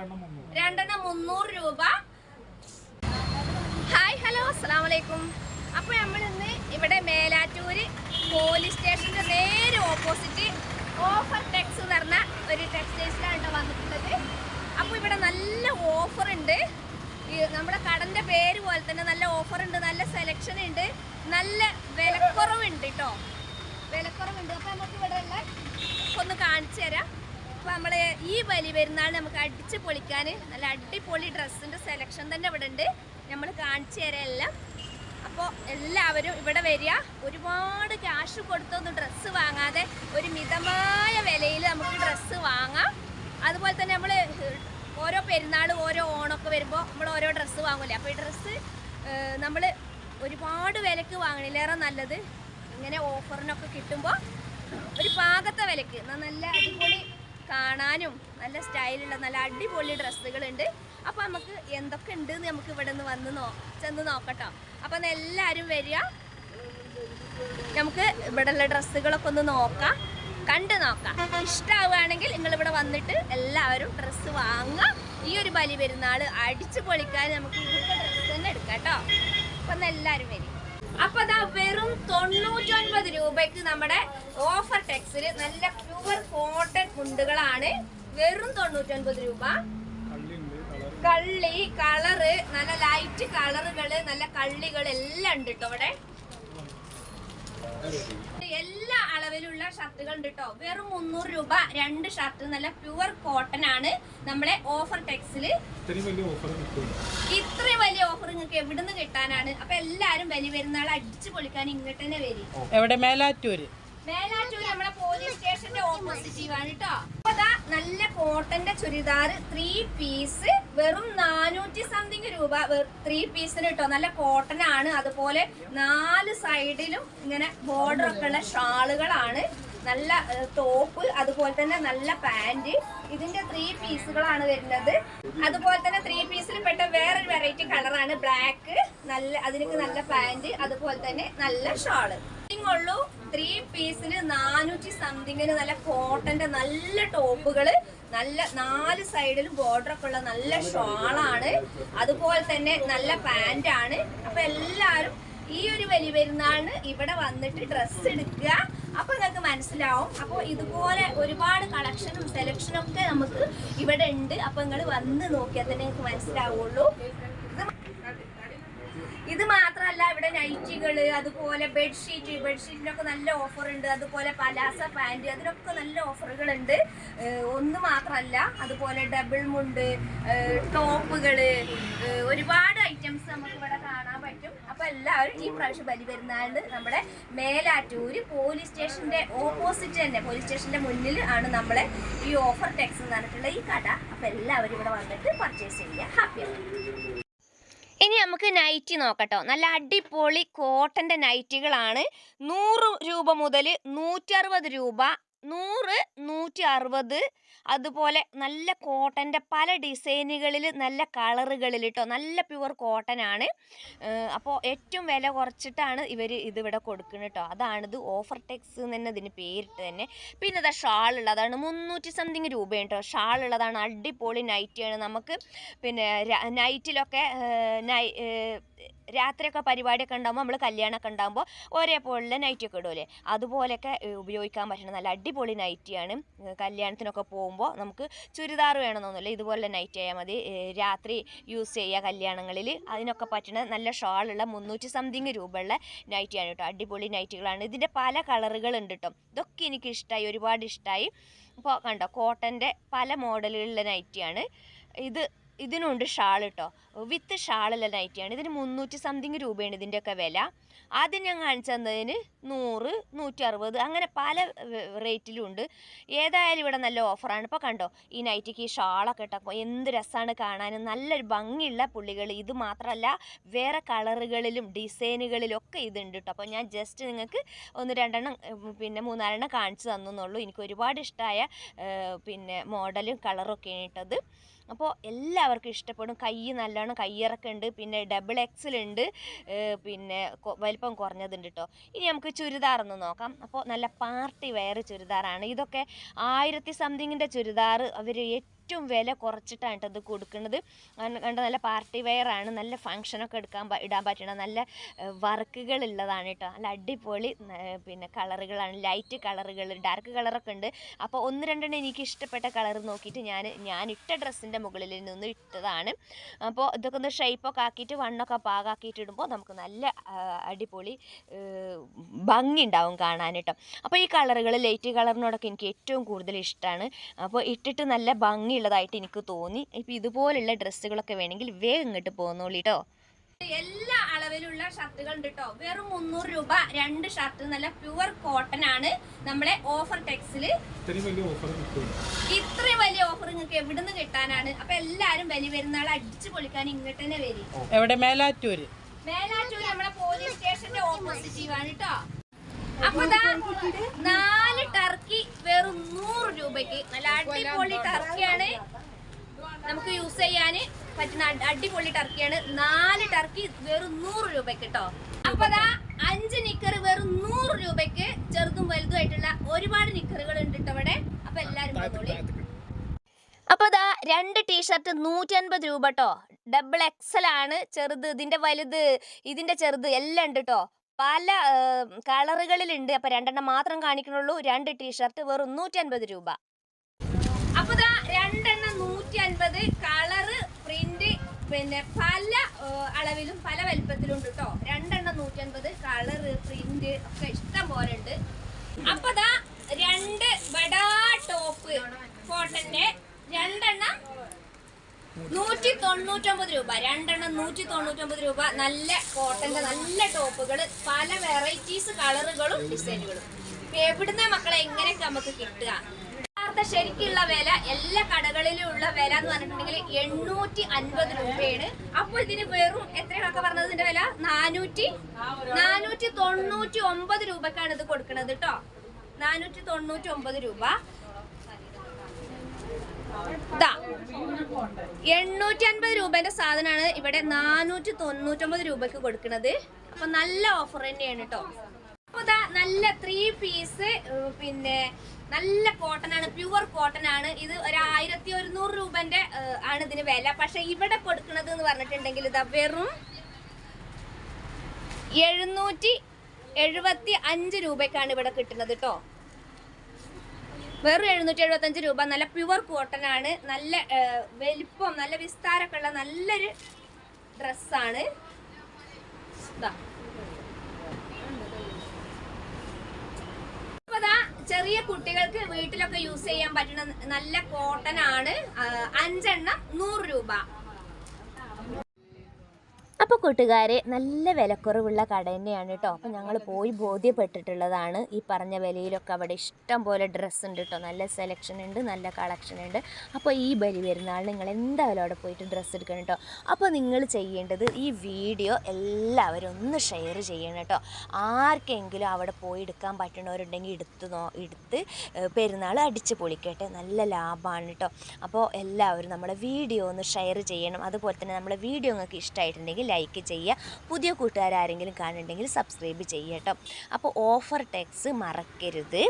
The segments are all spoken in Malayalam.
രണ്ടെണ്ണം മുന്നൂറ്. രൂപ. ഹായ് ഹലോ അസ്സാം വലൈക്കും അപ്പോൾ നമ്മൾ ഇന്ന് ഇവിടെ മേലാറ്റൂര് പോലീസ് സ്റ്റേഷന്റെ നേരെ ഓപ്പോസിറ്റ് ഓഫർ ടെക്സ് എന്ന് പറഞ്ഞ ഒരു ടെക്സ്റ്റൈൽസിലാണ് വന്നിട്ടുള്ളത്. അപ്പോൾ ഇവിടെ നല്ല ഓഫർ ഉണ്ട്. നമ്മുടെ കടന്റെ പേര് പോലെ തന്നെ നല്ല ഓഫർ ഉണ്ട് നല്ല സെലക്ഷൻ ഉണ്ട് നല്ല വിലക്കുറവുണ്ട് കേട്ടോ വിലക്കുറവുണ്ട്. അപ്പോൾ നമുക്ക് ഇവിടെ ഒന്ന് കാണിച്ചു തരാം. അപ്പോൾ നമ്മൾ ഈ വലി പെരുന്നാൾ നമുക്ക് അടിച്ച് പൊളിക്കാൻ നല്ല അടിപൊളി ഡ്രസ്സിന്റെ സെലക്ഷൻ തന്നെ ഇവിടെ ഉണ്ട്. നമ്മൾ കാണിച്ചു തരാം എല്ലാം. അപ്പോൾ എല്ലാവരും ഇവിടെ വരിക. ഒരുപാട് ക്യാഷ് കൊടുത്തൊന്നും ഡ്രസ്സ് വാങ്ങാതെ ഒരു മിതമായ വിലയിൽ നമുക്ക് ഡ്രസ്സ് വാങ്ങാം. അതുപോലെ തന്നെ നമ്മൾ ഓരോ പെരുന്നാൾ ഓരോ ഓണമൊക്കെ വരുമ്പോൾ നമ്മൾ ഓരോ ഡ്രസ്സ് വാങ്ങൂലേ. അപ്പോൾ ഈ ഡ്രസ്സ് നമ്മൾ ഒരുപാട് വിലക്ക് വാങ്ങണില്ലേറെ നല്ലത്. ഇങ്ങനെ ഓഫറിനൊക്കെ കിട്ടുമ്പോൾ ഒരു പാകത്തെ വിലക്ക്. നല്ല അടിപൊളി കാണാനും നല്ല സ്റ്റൈലുള്ള നല്ല അടിപൊളി ഡ്രസ്സുകളുണ്ട്. അപ്പോൾ നമുക്ക് എന്തൊക്കെ ഉണ്ട് എന്ന് നമുക്ക് ഇവിടെ നിന്ന് വന്ന് നോ ചെന്ന് നോക്കട്ടോ. അപ്പം എല്ലാവരും വരിക. നമുക്ക് ഇവിടെയുള്ള ഡ്രസ്സുകളൊക്കെ ഒന്ന് നോക്കാം. കണ്ട് നോക്കാം. ഇഷ്ടമാവുകയാണെങ്കിൽ നിങ്ങൾ ഇവിടെ വന്നിട്ട് എല്ലാവരും ഡ്രസ്സ് വാങ്ങാം ഈ ഒരു ബലി പെരുന്നാൾ അടിച്ചു പൊളിക്കാൻ നമുക്ക് ഇവിടുത്തെ ഡ്രസ്സ് തന്നെ എടുക്കാം കേട്ടോ. അപ്പം എല്ലാവരും വരും അപ്പൊ അതാ വെറും തൊണ്ണൂറ്റൊൻപത് രൂപയ്ക്ക് നമ്മുടെ ഓഫർ ടെക്സിൽ നല്ല പ്യുവർ കോട്ടൺ മുണ്ടുകളാണ് വെറും തൊണ്ണൂറ്റൊൻപത് രൂപ. കള്ളി കളറ് നല്ല ലൈറ്റ് കളറുകൾ നല്ല കള്ളികൾ എല്ലാം ഉണ്ട് കേട്ടോ ഇവിടെ. എല്ലാ അളവിലുള്ള ഷർട്ടുകൾ ഉണ്ട് കേട്ടോ വെറും മുന്നൂറ് രൂപ രണ്ട് ഷർട്ട് നല്ല പ്യുവർ കോട്ടൺ ആണ് നമ്മളെ ഓഫർ ടെക്സിൽ ഇത്രയും വലിയ ഓഫർ നിങ്ങൾക്ക് എവിടുന്ന് കിട്ടാനാണ്? അപ്പൊ എല്ലാരും വലിയ പെരുന്നാൾ അടിച്ചു പൊളിക്കാൻ ഇങ്ങോട്ട് തന്നെ വരും. എവിടെ? മേലാറ്റൂര്. മേലാറ്റൂർ നമ്മളെ പോലീസ് സ്റ്റേഷന്റെ ഓപ്പോസിറ്റീവ് ആണ് കേട്ടോ നല്ല കോട്ടന്റെ ചുരിദാർ ത്രീ പീസ് വെറും നാനൂറ്റി സംതിങ് രൂപ. ത്രീ പീസിന് കേട്ടോ നല്ല കോട്ടൺ ആണ്. അതുപോലെ നാല് സൈഡിലും ഇങ്ങനെ ബോർഡർ ഒക്കെ ഉള്ള ഷാളുകളാണ്. നല്ല ടോപ്പ് അതുപോലെ തന്നെ നല്ല പാന്റ് ഇതിന്റെ ത്രീ പീസുകളാണ് വരുന്നത്. അതുപോലെ തന്നെ ത്രീ പീസിൽ പെട്ട വേറൊരു വെറൈറ്റി കളറാണ് ബ്ലാക്ക് നല്ല അതിനൊക്കെ നല്ല പാന്റ് അതുപോലെ തന്നെ നല്ല ഷാൾ. ഉള്ളൂ. ത്രീ പീസിന് നാനൂറ്റി സംതിങ്ങിന് നല്ല കോട്ടന്റെ നല്ല ടോപ്പുകൾ നല്ല നാല് സൈഡിലും ബോർഡർ ഒക്കെ ഉള്ള നല്ല ഷോളാണ്. അതുപോലെ തന്നെ നല്ല പാന്റ് ആണ്. അപ്പൊ എല്ലാരും ഈ ഒരു വലിയ പെരുന്നാളിന് ഇവിടെ വന്നിട്ട് ഡ്രസ്സ് എടുക്കുക. അപ്പൊ നിങ്ങൾക്ക് മനസ്സിലാവും. അപ്പോൾ ഇതുപോലെ ഒരുപാട് കളക്ഷനും സെലക്ഷനും ഒക്കെ നമുക്ക് ഇവിടെ ഉണ്ട്. അപ്പൊ നിങ്ങൾ വന്ന് നോക്കിയാൽ തന്നെ നിങ്ങൾക്ക് മനസ്സിലാവുള്ളൂ. ഇത് മാത്രമല്ല ഇവിടെ നൈറ്റികൾ അതുപോലെ ബെഡ്ഷീറ്റ് ബെഡ്ഷീറ്റിനൊക്കെ നല്ല ഓഫർ ഉണ്ട് അതുപോലെ പലാസ പാന്റ് അതിനൊക്കെ നല്ല ഓഫറുകളുണ്ട് ഒന്ന് മാത്രമല്ല അതുപോലെ ഡബിൾ മുണ്ട് ടോപ്പുകൾ ഒരുപാട് ഐറ്റംസ് നമുക്ക് ഇവിടെ കാണാൻ പറ്റും. അപ്പൊ എല്ലാവരും ഈ പ്രാവശ്യം ബലി പെരുന്നാളിന് നമ്മുടെ മേലാറ്റൂര് പോലീസ് സ്റ്റേഷന്റെ ഓപ്പോസിറ്റ് തന്നെ പോലീസ് സ്റ്റേഷന്റെ മുന്നിൽ ആണ് നമ്മളെ ഈ ഓഫർ ടെക്സ് പറഞ്ഞിട്ടുള്ള ഈ കട. അപ്പൊ എല്ലാവരും ഇവിടെ വന്നിട്ട് പർച്ചേസ് ചെയ്യുക. ഹാപ്പിയാണ് ഇനി നമുക്ക് നൈറ്റി നോക്കട്ടോ. നല്ല അടിപൊളി കോട്ടന്റെ നൈറ്റികളാണ് നൂറ് രൂപ മുതൽ നൂറ്ററുപത് രൂപ നൂറ് നൂറ്റി അറുപത് അതുപോലെ നല്ല കോട്ടന്റെ പല ഡിസൈനുകളിൽ നല്ല കളറുകളിൽ കേട്ടോ നല്ല പ്യുവർ കോട്ടൺ ആണ് അപ്പോൾ ഏറ്റവും വില കുറച്ചിട്ടാണ് ഇവർ ഇതിവിടെ കൊടുക്കുന്നത് കേട്ടോ അതാണിത് ഓഫർ ടെക്സ് എന്ന് തന്നെ ഇതിന് പേരിട്ട് തന്നെ. പിന്നെ ഇതാ ഷാൾ ഉള്ളതാണ് മുന്നൂറ്റി സംതിങ് രൂപയാണ് കേട്ടോ ഷാൾ ഉള്ളതാണ് അടിപൊളി നൈറ്റിയാണ്. നമുക്ക് പിന്നെ നൈറ്റിലൊക്കെ നൈ രാത്രിയൊക്കെ പരിപാടിയൊക്കെ ഉണ്ടാകുമ്പോൾ നമ്മൾ കല്യാണമൊക്കെ ഉണ്ടാകുമ്പോൾ ഒരേപോലെ നൈറ്റിയൊക്കെ ഇടുമല്ലേ അതുപോലെയൊക്കെ ഉപയോഗിക്കാൻ പറ്റുന്ന നല്ല അടിപൊളി നൈറ്റിയാണ് കല്യാണത്തിനൊക്കെ പോകുമ്പോൾ നമുക്ക് ചുരിദാർ വേണമെന്നൊന്നുമില്ല. ഇതുപോലെ നൈറ്റ് ആയാൽ മതി. രാത്രി യൂസ് ചെയ്യുക കല്യാണങ്ങളിൽ അതിനൊക്കെ പറ്റുന്ന നല്ല ഷാളുള്ള മുന്നൂറ്റി സംതിങ് രൂപയുള്ള നൈറ്റിയാണ് കേട്ടോ അടിപൊളി നൈറ്റുകളാണ് ഇതിന്റെ പല കളറുകളുണ്ട് കേട്ടോ ഇതൊക്കെ എനിക്ക് ഇഷ്ടമായി ഒരുപാട് ഇഷ്ടമായി അപ്പോൾ കണ്ടോ കോട്ടന്റെ പല മോഡലുകളിലെ നൈറ്റിയാണ് ഇത് ഇതിനുണ്ട് ഷാൾ കേട്ടോ വിത്ത് ഷാളുള്ള നൈറ്റിയാണ് ഇതിന് മുന്നൂറ്റി സംതിങ് രൂപയാണ് ഇതിന്റെയൊക്കെ വില. ആദ്യം ഞാൻ കാണിച്ചു തന്നതിന് നൂറ് നൂറ്റി അറുപത് അങ്ങനെ പല റേറ്റിലും ഉണ്ട്. ഏതായാലും ഇവിടെ നല്ല ഓഫറാണ്. ഇപ്പോൾ കണ്ടോ ഈ നൈറ്റിക്ക് ഈ ഷാളൊക്കെ ഇട്ടപ്പോൾ എന്ത് രസമാണ് കാണാനും. നല്ലൊരു ഭംഗിയുള്ള പുള്ളികൾ ഇത് മാത്രമല്ല വേറെ കളറുകളിലും ഡിസൈനുകളിലും ഒക്കെ ഇതുണ്ട് കേട്ടോ അപ്പോൾ ഞാൻ ജസ്റ്റ് നിങ്ങൾക്ക് ഒന്ന് രണ്ടെണ്ണം പിന്നെ മൂന്നാലെണ്ണം കാണിച്ചു തന്നുള്ളൂ എനിക്ക് ഒരുപാട് ഇഷ്ടമായ പിന്നെ മോഡലും കളറും ഒക്കെ ഇട്ടത്. അപ്പോൾ എല്ലാവർക്കും ഇഷ്ടപ്പെടും. കൈ നല്ലോണം നല്ലോണം കയ്യിറക്കം ഉണ്ട് പിന്നെ ഡബിൾ എക്സൽ ഉണ്ട് പിന്നെ വലിപ്പം കുറഞ്ഞതുണ്ട് കേട്ടോ ഇനി നമുക്ക് ചുരിദാർ ഒന്ന് നോക്കാം. അപ്പോൾ നല്ല പാർട്ടി വെയർ ചുരിദാറാണ്. ഇതൊക്കെ ആയിരത്തി സംതിങ്ങിന്റെ ചുരിദാർ. അവർ ഏറ്റവും വില കുറച്ചിട്ടാണ് കേട്ടോ ഇത് കൊടുക്കുന്നത്. കണ്ട നല്ല പാർട്ടി വെയർ ആണ് നല്ല ഫങ്ഷനൊക്കെ എടുക്കാൻ ഇടാൻ പറ്റണ നല്ല വർക്കുകൾ ഉള്ളതാണ് കേട്ടോ. നല്ല അടിപൊളി പിന്നെ കളറുകളാണ്. ലൈറ്റ് കളറുകൾ ഡാർക്ക് കളറൊക്കെ ഉണ്ട്. അപ്പോൾ ഒന്ന് രണ്ടെണ്ണം എനിക്ക് ഇഷ്ടപ്പെട്ട കളർ നോക്കിയിട്ട് ഞാൻ ഞാൻ ഇട്ട ഡ്രസ്സിന്റെ മുകളിൽ നിന്ന് ഇട്ടതാണ്. അപ്പോൾ ഇതൊക്കെ ഒന്ന് ഷേപ്പൊക്കെ ആക്കിയിട്ട് വണ്ണൊക്കെ പാകാക്കിയിട്ട് ഇടുമ്പോൾ നമുക്ക് നല്ല അടിപൊളി ഭംഗി ഉണ്ടാവും കാണാൻ കേട്ടോ. അപ്പോൾ ഈ കളറുകൾ ലൈറ്റ് കളറിനോടൊക്കെ എനിക്ക് ഏറ്റവും കൂടുതൽ ഇഷ്ടമാണ് അപ്പോൾ ഇട്ടിട്ട് നല്ല ഭംഗിയുള്ളതായിട്ട് എനിക്ക് തോന്നി. ഇപ്പൊ ഇതുപോലുള്ള ഡ്രസ്സുകളൊക്കെ വേണമെങ്കിൽ വേഗം ഇങ്ങോട്ട് പോന്നോളി കേട്ടോ എല്ലാ അളവിലുള്ള ഷർട്ടുകൾ ഉണ്ട് കേട്ടോ വെറും മുന്നൂറ് രൂപ രണ്ട് ഷർട്ട് നല്ല പ്യുവർ കോട്ടൺ ആണ് നമ്മളെ ഓഫർ ടെക്സിൽ. ഇത്രയും വലിയ ഓഫർ കിട്ടും ഇത്രയും വലിയ ഓഫർ നിങ്ങൾക്ക് എവിടുന്ന് കിട്ടാനാണ്? അപ്പൊ എല്ലാരും വലിയ പെരുന്നാൾ അടിച്ചു പൊളിക്കാൻ ഇങ്ങോട്ട് തന്നെ വരും. എവിടെ? മേലാറ്റൂര്. മേലാറ്റൂർ നമ്മളെ പോലീസ് സ്റ്റേഷന്റെ ഓപ്പോസിറ്റീവ് ആണ് കേട്ടോ അപ്പൊ ദാ നാല് ടർക്കി വെറും നൂറ് രൂപയ്ക്ക് നല്ല അടിപൊളി ടർക്കിയാണ്. നമുക്ക് യൂസ് ചെയ്യാന് പറ്റുന്ന അടി- അടിപൊളി ടർക്കിയാണ്. നാല് ടർക്കി വെറും നൂറ് രൂപയ്ക്ക് കേട്ടോ അപ്പൊ ദാ അഞ്ച് നിക്കർ വെറും നൂറ് രൂപയ്ക്ക് ചെറുതും വലുതുമായിട്ടുള്ള ഒരുപാട് നിക്കറുകൾ ഉണ്ട് കേട്ടോ ഇവിടെ. അപ്പൊ എല്ലാരും അപ്പൊ ഇതാ രണ്ട് ടീഷർട്ട് നൂറ്റൻപത് രൂപ കേട്ടോ ഡബിൾ എക്സൽ ആണ് ചെറുത് ഇതിന്റെ വലുത് ഇതിന്റെ ചെറുത് എല്ലാം ഉണ്ട് കേട്ടോ പല കളറുകളിലുണ്ട്. അപ്പൊ രണ്ടെണ്ണം മാത്രം കാണിക്കണുള്ളൂ. രണ്ട് ടീഷർട്ട് വെറും നൂറ്റി അൻപത് രൂപ. അപ്പൊ രണ്ടെണ്ണം നൂറ്റി അൻപത് കളറ് പ്രിന്റ് പിന്നെ പല അളവിലും പല വലിപ്പത്തിലും ഉണ്ട് കേട്ടോ രണ്ടെണ്ണം നൂറ്റി അൻപത് കളറ് പ്രിന്റ് ഒക്കെ ഇഷ്ടം പോലെ ഉണ്ട്. അപ്പൊ രണ്ട് ബഡാ ടോപ്പ് കോട്ടന്റെ രണ്ടെണ്ണം നൂറ്റി തൊണ്ണൂറ്റൊമ്പത് രൂപ. രണ്ടെണ്ണം നൂറ്റി തൊണ്ണൂറ്റൊമ്പത് രൂപ. നല്ല കോട്ടന്റെ നല്ല ടോപ്പുകൾ പല വെറൈറ്റീസ് കളറുകളും ഡിസൈനുകളും എവിടുന്ന മക്കളെ എങ്ങനെയൊക്കെ നമുക്ക് കിട്ടുക? യഥാർത്ഥ ശരിക്കുള്ള വില എല്ലാ കടകളിലും ഉള്ള വില എന്ന് പറഞ്ഞിട്ടുണ്ടെങ്കിൽ എണ്ണൂറ്റി അൻപത് രൂപയാണ്. അപ്പോൾ ഇതിന് വെറും എത്രയൊക്കെ പറഞ്ഞത് ഇതിന്റെ വില? നാനൂറ്റി നാനൂറ്റി തൊണ്ണൂറ്റി ഒമ്പത് രൂപക്കാണ് ഇത് കൊടുക്കുന്നത് കേട്ടോ. നാനൂറ്റി തൊണ്ണൂറ്റി ഒമ്പത് രൂപ. ദാ എണ്ണൂറ്റി അൻപത് രൂപേന്റെ സാധനമാണ് ഇവിടെ നാനൂറ്റി തൊണ്ണൂറ്റൊമ്പത് രൂപക്ക് കൊടുക്കുന്നത്. അപ്പൊ നല്ല ഓഫർ തന്നെയാണ് കേട്ടോ അപ്പൊ ദാ നല്ല ത്രീ പീസ് പിന്നെ നല്ല കോട്ടൺ ആണ് പ്യുവർ കോട്ടൺ ആണ്. ഇത് ഒരു ആയിരത്തി ഒരുന്നൂറ് രൂപന്റെ ആണ് ഇതിന് വില. പക്ഷെ ഇവിടെ കൊടുക്കുന്നത് എന്ന് പറഞ്ഞിട്ടുണ്ടെങ്കിൽ ഇതാ വെറും എഴുന്നൂറ്റി എഴുപത്തി അഞ്ച് രൂപയ്ക്കാണ് ഇവിടെ കിട്ടുന്നത് കേട്ടോ വെറും എഴുന്നൂറ്റി എഴുപത്തഞ്ച് രൂപ നല്ല പ്യുവർ കോട്ടൺ ആണ്. നല്ല വലിപ്പം നല്ല വിസ്താരമൊക്കെ ഉള്ള നല്ലൊരു ഡ്രസ്സാണ് ചെറിയ കുട്ടികൾക്ക് വീട്ടിലൊക്കെ യൂസ് ചെയ്യാൻ പറ്റുന്ന നല്ല കോട്ടൺ ആണ്. അഞ്ചെണ്ണം നൂറ് രൂപ. അപ്പോൾ കൂട്ടുകാരെ നല്ല വിലക്കുറവുള്ള കട തന്നെയാണ് കേട്ടോ അപ്പോൾ ഞങ്ങൾ പോയി ബോധ്യപ്പെട്ടിട്ടുള്ളതാണ്. ഈ പറഞ്ഞ വിലയിലൊക്കെ അവിടെ ഇഷ്ടം പോലെ ഡ്രസ്സ് ഉണ്ട് കേട്ടോ നല്ല സെലക്ഷൻ ഉണ്ട് നല്ല കളക്ഷൻ ഉണ്ട്. അപ്പോൾ ഈ ബലി പെരുന്നാൾ നിങ്ങൾ എന്തായാലും അവിടെ പോയിട്ട് ഡ്രസ്സ് എടുക്കണം കേട്ടോ അപ്പോൾ നിങ്ങൾ ചെയ്യേണ്ടത് ഈ വീഡിയോ എല്ലാവരും ഒന്ന് ഷെയർ ചെയ്യണം കേട്ടോ ആർക്കെങ്കിലും അവിടെ പോയി എടുക്കാൻ പറ്റണവരുണ്ടെങ്കിൽ എടുത്ത് നോ എടുത്ത് പെരുന്നാൾ അടിച്ച് പൊളിക്കട്ടെ. നല്ല ലാഭമാണ് കേട്ടോ അപ്പോൾ എല്ലാവരും നമ്മുടെ വീഡിയോ ഒന്ന് ഷെയർ ചെയ്യണം. അതുപോലെ തന്നെ നമ്മുടെ വീഡിയോ നിങ്ങൾക്ക് ഇഷ്ടമായിട്ടുണ്ടെങ്കിൽ ലൈക്ക് ചെയ്യുക. പുതിയ കൂട്ടുകാരാരെങ്കിലും കാണുന്നുണ്ടെങ്കിൽ സബ്സ്ക്രൈബ് ചെയ്യുക കേട്ടോ അപ്പോൾ ഓഫർ ടെക്സ് മറക്കരുത്.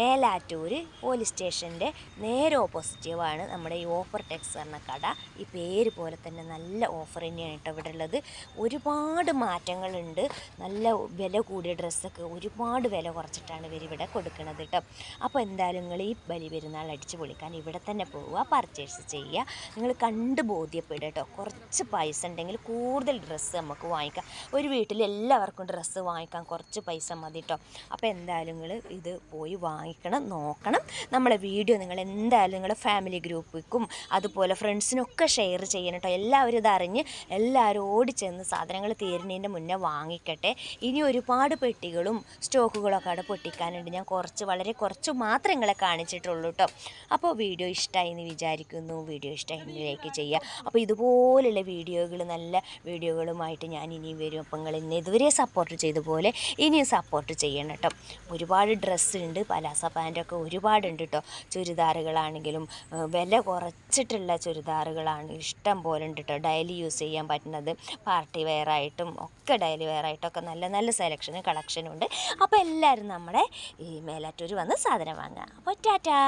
മേലാറ്റൂർ പോലീസ് സ്റ്റേഷന്റെ നേരെ ഓപ്പോസിറ്റീവാണ് നമ്മുടെ ഈ ഓഫർ ടെക്സ് എന്ന കട. ഈ പേര് പോലെ തന്നെ നല്ല ഓഫർ തന്നെയാണ് കേട്ടോ ഇവിടെ ഉള്ളത്. ഒരുപാട് മാറ്റങ്ങളുണ്ട്. നല്ല വില കൂടിയ ഡ്രസ്സൊക്കെ ഒരുപാട് വില കുറച്ചിട്ടാണ് ഇവർ ഇവിടെ കൊടുക്കുന്നത് കേട്ടോ അപ്പോൾ എന്തായാലും നിങ്ങൾ ഈ ബലി പെരുന്നാൾ അടിച്ച് പൊളിക്കാൻ ഇവിടെ തന്നെ പോവുക പർച്ചേസ് ചെയ്യുക. നിങ്ങൾ കണ്ട് ബോധ്യപ്പെടുക കേട്ടോ കുറച്ച് പൈസ ഉണ്ടെങ്കിൽ കൂടുതൽ ഡ്രസ്സ് നമുക്ക് വാങ്ങിക്കാം. ഒരു വീട്ടിൽ എല്ലാവർക്കും ഡ്രസ്സ് വാങ്ങിക്കാൻ കുറച്ച് പൈസ മതി കേട്ടോ അപ്പോൾ എന്തായാലും നിങ്ങൾ ഇത് പോയി വാങ്ങിക്കണം നോക്കണം. നമ്മളെ വീഡിയോ നിങ്ങൾ എന്തായാലും നിങ്ങളുടെ ഫാമിലി ഗ്രൂപ്പിക്കും അതുപോലെ ഫ്രണ്ട്സിനൊക്കെ ഷെയർ ചെയ്യണം കേട്ടോ എല്ലാവരും ഇതറിഞ്ഞ് എല്ലാവരും ഓടി ചെന്ന് സാധനങ്ങൾ തീരുന്നതിന്റെ മുന്നേ വാങ്ങിക്കട്ടെ. ഇനി ഒരുപാട് പെട്ടികളും സ്റ്റോക്കുകളൊക്കെ അവിടെ പൊട്ടിക്കാനുണ്ട്. ഞാൻ കുറച്ച് വളരെ കുറച്ച് മാത്രം നിങ്ങളെ കാണിച്ചിട്ടുള്ളൂ കേട്ടോ അപ്പോൾ വീഡിയോ ഇഷ്ടമായി എന്ന് വിചാരിക്കുന്നു. വീഡിയോ ഇഷ്ടമായി ലൈക്ക് ചെയ്യുക. അപ്പോൾ ഇതുപോലുള്ള വീഡിയോകൾ നല്ല വീഡിയോകൾ വീഡിയോകളുമായിട്ട് ഞാൻ ഇനിയും വരും. അപ്പം നിങ്ങൾ ഇന്ന് ഇതുവരെ സപ്പോർട്ട് ചെയ്ത പോലെ ഇനിയും സപ്പോർട്ട് ചെയ്യണം കേട്ടോ. ഒരുപാട് ഡ്രസ്സ് ഉണ്ട് പലാസ പാന്റൊക്കെ ഒരുപാടുണ്ട് കേട്ടോ. ചുരിദാറുകളാണെങ്കിലും വില കുറച്ചിട്ടുള്ള ചുരിദാറുകളാണ് ഇഷ്ടം പോലെ ഉണ്ട് കേട്ടോ. ഡെയിലി യൂസ് ചെയ്യാൻ പറ്റുന്നത്. പാർട്ടി വെയർ ആയിട്ടും ഒക്കെ ഡെയിലി വെയർ ആയിട്ടൊക്കെ നല്ല നല്ല സെലക്ഷനും കളക്ഷനും ഉണ്ട്. അപ്പോൾ എല്ലാവരും നമ്മുടെ ഈ മേലാറ്റൂർ വന്ന് സാധനം വാങ്ങുക. അപ്പോൾ ടാറ്റാ!